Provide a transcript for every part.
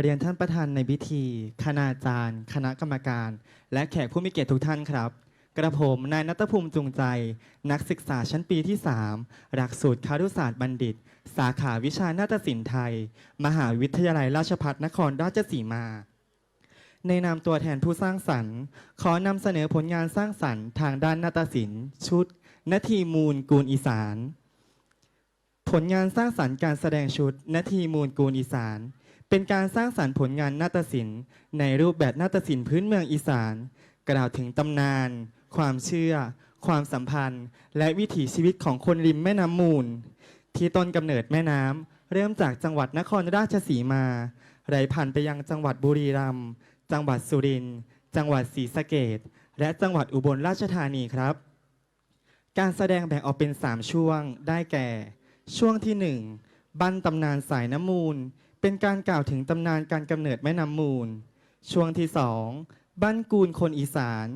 เรียนท่านประธานในพิธี คณาจารย์ คณะกรรมการ และแขกผู้มีเกียรติทุกท่านครับ กระผมนายนัทภูมิจุงใจ นักศึกษาชั้นปีที่ 3 หลักสูตรคารุศาสตร์บัณฑิต สาขาวิชานาฏศิลป์ไทย มหาวิทยาลัยราชภัฏนครราชสีมา ในนามตัวแทนผู้สร้างสรรค์ ขอนำเสนอผลงานสร้างสรรค์ทางด้านนาฏศิลป์ ชุดนาทีมูลกูลอีสาน ผลงานสร้างสรรค์การแสดงชุดนาทีมูลกูลอีสาน เป็นการสร้างสรรค์ผลงานนาฏศิลป์ในรูปแบบนาฏศิลป์พื้นเมืองอีสาน กล่าวถึงตำนาน ความเชื่อ ความสัมพันธ์ และวิถีชีวิตของคนริมแม่น้ำมูล ที่ต้นกำเนิดแม่น้ำเริ่มจากจังหวัดนครราชสีมา ไหลผ่านไปยังจังหวัดบุรีรัมย์จังหวัดสุรินทร์จังหวัดศรีสะเกษและจังหวัดอุบลราชธานีครับ การแสดงแบ่งออกเป็น 3 ช่วงได้แก่ ช่วงที่ 1 บั้นตำนานสายน้ำมูล เป็นการกล่าวถึงตำนานการกำเนิดแม่น้ำมูล ช่วงที่2บั้นกูลคนอีสาน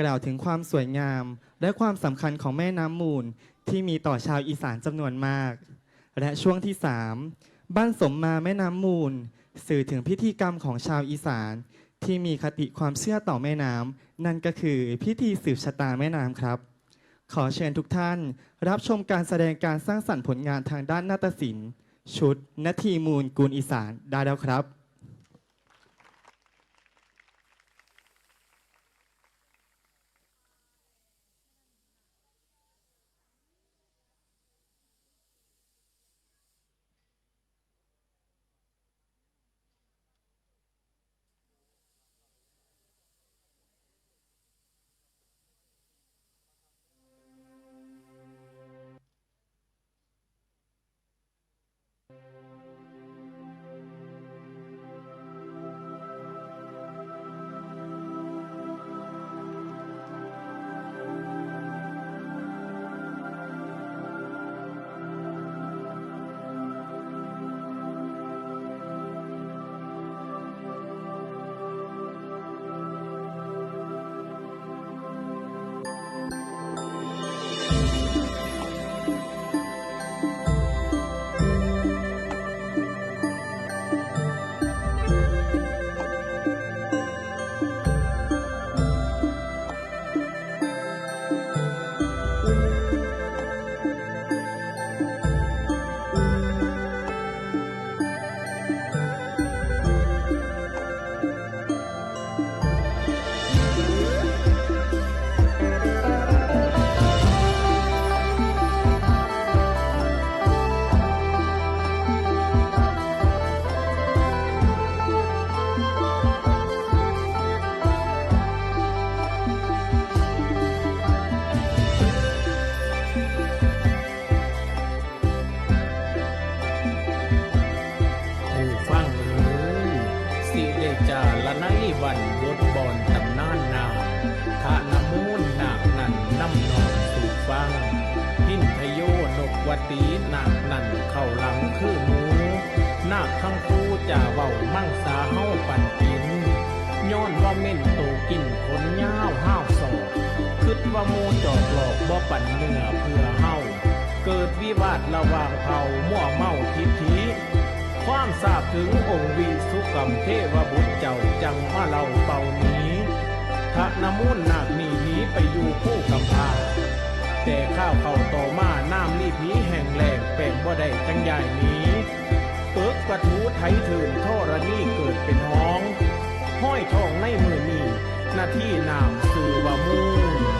กล่าวถึงความสวยงาม และความสำคัญของแม่น้ำมูลที่มีต่อชาวอีสานจำนวนมาก และช่วงที่3บ้านสมมาแม่น้ำมูล สื่อถึงพิธีกรรมของชาวอีสาน ที่มีคติความเชื่อต่อแม่น้ำนั่นก็คือพิธีสืบชะตาแม่น้ำครับ ขอเชิญทุกท่าน รับชมการแสดงการสร้างสรรค์ผลงานทางด้านนาฏศิลป์ ชุดนาทีมูลกูลอีสานได้แล้วครับ สิได้จาละไนวันบทบอนตำนานนาทะนมูลนาคนันน้ำนองสู่ฟังหินพโยนกวตีนาคนันเข้าหลังคือหมูนาคทั้งคู่จะเว้ามั่งสาเฮาปันกิน ย้อนว่าเม่นโตกินขนยาวห้าวสอกคิดว่ามูจอกหลอกบ่ปั่นเนื้อเพื่อเฮาเกิดวิวาทระหว่างเผามั่วเมาทิฐิ ความทราบถึงองค์วิสุกรรมเทวบุตรเจ้าจังมาเล่าเป่านี้พระนมูลนาคนีหนีไปอยู่ผู้กำพาแต่ข้าวเขาต่อมาน้ำรีบหนี้แห่งแหลงแปลงบ่ได้จังใหญ่นี้เปิกกระทูไถถืนท่อระนี่เกิดเป็นห้อง ห้อยทองในมือนี้หน้าที่นามสื่อว่ามูลบางน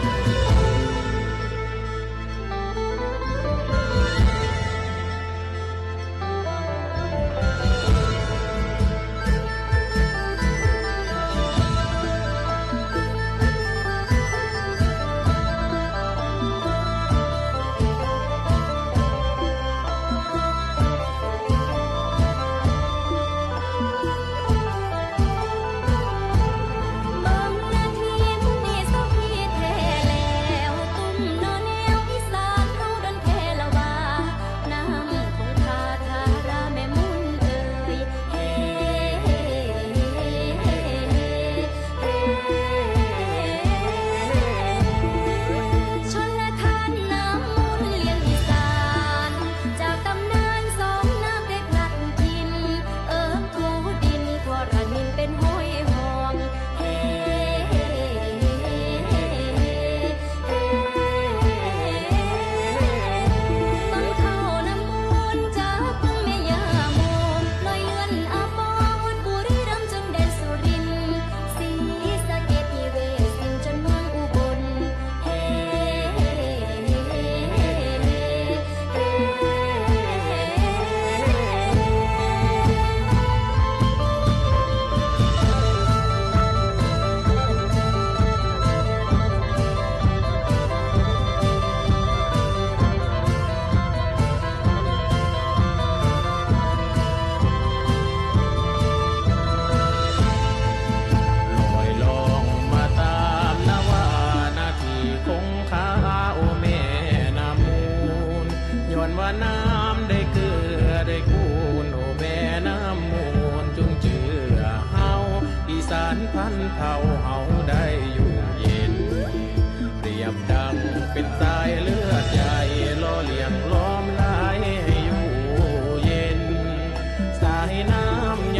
ว่าน้ำได้เกลือได้กูนโอแม่น้ำมูลจงเจือเฮาอีสานพันเผาเฮาได้อยู่เย็น เรียบดังเป็นสายเลือดใหญ่ล่อเลี้ยงล้อมลายให้อยู่เย็น สายน้ำ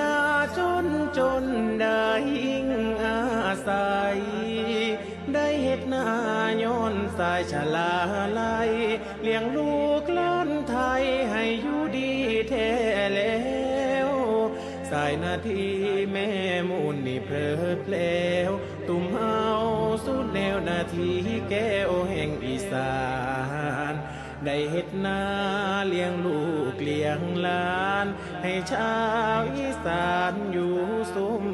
นาจนจนได้อิงอาศัย ได้เฮ็ดนาย้อนสายชลาลายเลี้ยงลูกล้านไทยให้อยู่ดีแท้แล้วสายนาทีแม่มูลนี่เพลอเพลวตุ่มเฮาสุดแนวนาทีแก้วแห่งอีสาน ได้เฮ็ดนาเลี้ยงลูกเลี้ยงหลาน ให้ชาวอีสานอยู่สม